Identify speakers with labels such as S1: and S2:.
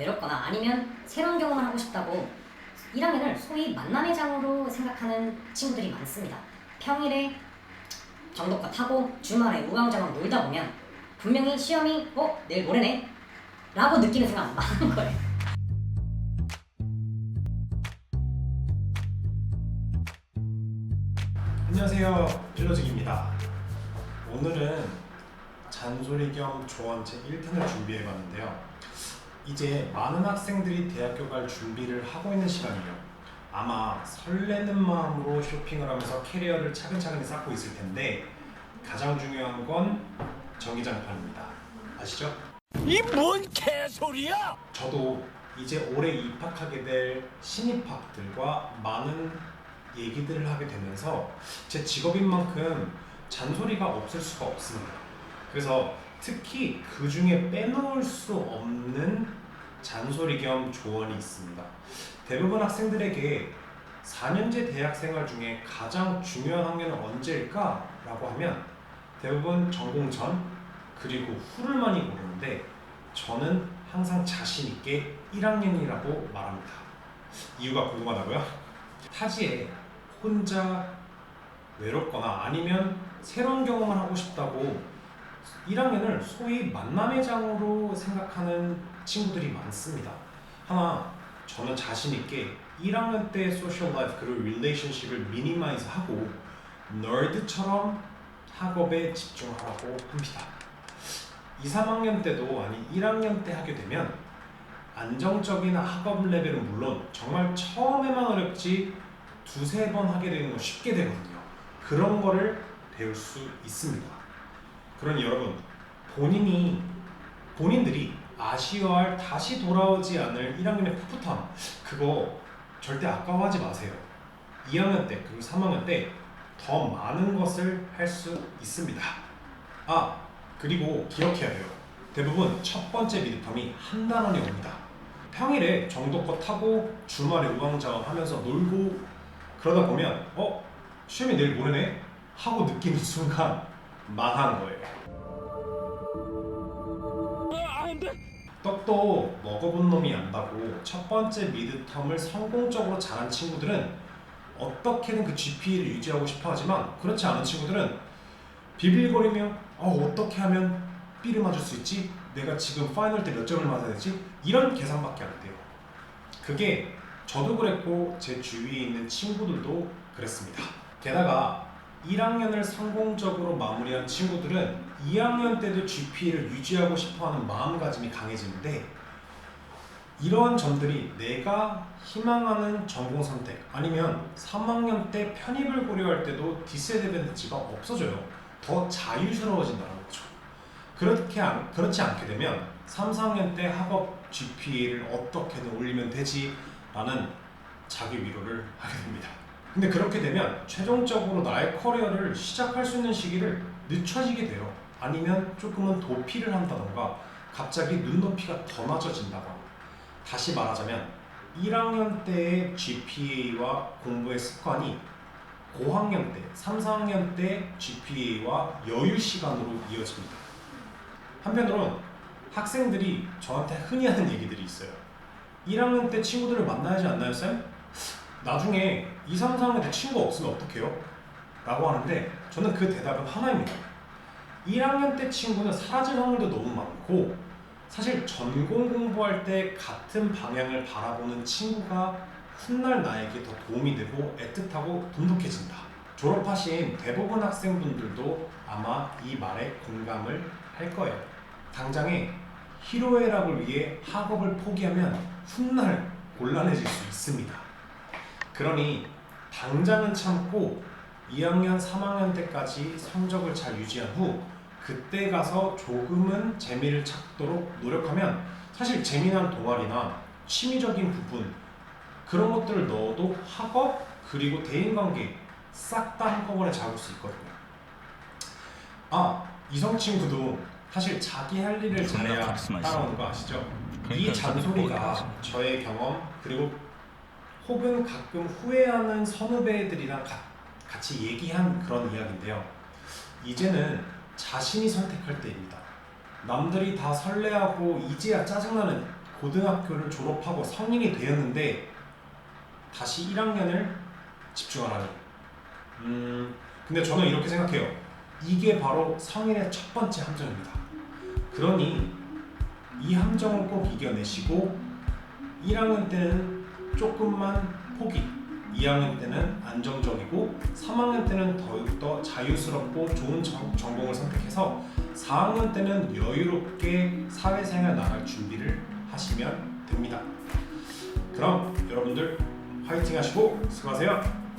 S1: 외롭거나 아니면 새로운 경험을 하고 싶다고 1학년을 소위 만남의 장으로 생각하는 친구들이 많습니다. 평일에 정독과 타고 주말에 우왕좌왕 놀다 보면 분명히 시험이 어? 내일 모레네? 라고 느끼는 순간 많은 거예요.
S2: 안녕하세요 필로직입니다 오늘은 잔소리 겸 조언 제 1탄을 준비해 봤는데요 이제 많은 학생들이 대학교 갈 준비를 하고 있는 시간이에요 아마 설레는 마음으로 쇼핑을 하면서 캐리어를 차근차근 쌓고 있을 텐데 가장 중요한 건 전기장판입니다 아시죠?
S3: 이 뭔 개소리야!
S2: 저도 이제 올해 입학하게 될 신입학들과 많은 얘기들을 하게 되면서 제 직업인 만큼 잔소리가 없을 수가 없습니다. 그래서 특히 그 중에 빼놓을 수 없는 잔소리 겸 조언이 있습니다. 대부분 학생들에게 4년제 대학 생활 중에 가장 중요한 학년은 언제일까? 라고 하면 대부분 전공 전 그리고 후를 많이 고르는데 저는 항상 자신 있게 1학년이라고 말합니다. 이유가 궁금하다고요? 타지에 혼자 외롭거나 아니면 새로운 경험을 하고 싶다고 1학년을 소위 만남의 장으로 생각하는 친구들이 많습니다. 하나, 저는 자신 있게 1학년 때 소셜 라이프 그리고 릴레이션십을 미니마이즈 하고 널드처럼 학업에 집중하라고 합니다. 2, 3학년 때도 아니 1학년 때 하게 되면 안정적인 학업 레벨은 물론 정말 처음에만 어렵지 두세 번 하게 되는 건 쉽게 되거든요. 그런 거를 배울 수 있습니다. 그러니 여러분 본인이 본인들이 아쉬워할 다시 돌아오지 않을 1학년의 풋풋함 그거 절대 아까워하지 마세요. 2학년 때 그리고 3학년 때 더 많은 것을 할 수 있습니다. 아 그리고 기억해야 돼요. 대부분 첫 번째 미드텀이 한 단원이 옵니다. 평일에 정도껏 타고 주말에 우왕좌왕 하면서 놀고 그러다 보면 어? 시험이 내일 모레네? 하고 느끼는 순간 망한 거예요. 떡도 먹어본 놈이 안다고 첫 번째 미드텀을 성공적으로 잘한 친구들은 어떻게든 그 GPA를 유지하고 싶어 하지만 그렇지 않은 친구들은 비빌거리며 어, 어떻게 하면 B를 맞을 수 있지? 내가 지금 파이널 때 몇 점을 맞아야 되지? 이런 계산밖에 안 돼요. 그게 저도 그랬고 제 주위에 있는 친구들도 그랬습니다. 게다가 1학년을 성공적으로 마무리한 친구들은 2학년 때도 GPA를 유지하고 싶어하는 마음가짐이 강해지는데 이러한 점들이 내가 희망하는 전공 선택 아니면 3학년 때 편입을 고려할 때도 디스애드밴티지가 없어져요. 더 자유스러워진다는 거죠. 그렇게 안, 그렇지 않게 되면 3, 4학년 때 학업 GPA를 어떻게든 올리면 되지 라는 자기 위로를 하게 됩니다. 근데 그렇게 되면 최종적으로 나의 커리어를 시작할 수 있는 시기를 늦춰지게 돼요. 아니면 조금은 도피를 한다던가 갑자기 눈높이가 더 낮아진다거나 다시 말하자면 1학년 때의 GPA와 공부의 습관이 고학년 때, 3, 4학년 때 GPA와 여유 시간으로 이어집니다. 한편으로는 학생들이 저한테 흔히 하는 얘기들이 있어요. 1학년 때 친구들을 만나야지 않나요, 쌤? 나중에 2, 3, 4학년 때 친구가 없으면 어떡해요? 라고 하는데 저는 그 대답은 하나입니다. 1학년 때 친구는 사라질 확률도 너무 많고 사실 전공 공부할 때 같은 방향을 바라보는 친구가 훗날 나에게 더 도움이 되고 애틋하고 돈독해진다. 졸업하신 대부분 학생분들도 아마 이 말에 공감을 할 거예요. 당장에 희로애락을 위해 학업을 포기하면 훗날 곤란해질 수 있습니다. 그러니 당장은 참고 2학년, 3학년 때까지 성적을 잘 유지한 후 그때 가서 조금은 재미를 찾도록 노력하면 사실 재미난 동아리나 취미적인 부분 그런 것들을 넣어도 학업 그리고 대인관계 싹 다 한꺼번에 잡을 수 있거든요. 아 이성 친구도 사실 자기 할 일을 잘해야. 따라오는 거 아시죠?
S3: 그러니까
S2: 이
S3: 진짜
S2: 잔소리가
S3: 꼴찌.
S2: 저의 경험 그리고 혹은 가끔 후회하는 선후배들이랑 가- 같이 얘기한 그런 이야기인데요. 이제는 자신이 선택할 때입니다. 남들이 다 설레하고 이제야 짜증나는 고등학교를 졸업하고 성인이 되었는데 다시 1학년을 집중하라니. 음, 근데 저는 이렇게 생각해요. 이게 바로 성인의 첫 번째 함정입니다. 그러니 이 함정을 꼭 이겨내시고 1학년 때는 조금만 포기, 2학년 때는 안정적이고 3학년 때는 더욱더 자유스럽고 좋은 정, 전공을 선택해서 4학년 때는 여유롭게 사회생활 나갈 준비를 하시면 됩니다. 그럼 여러분들 화이팅 하시고 수고하세요.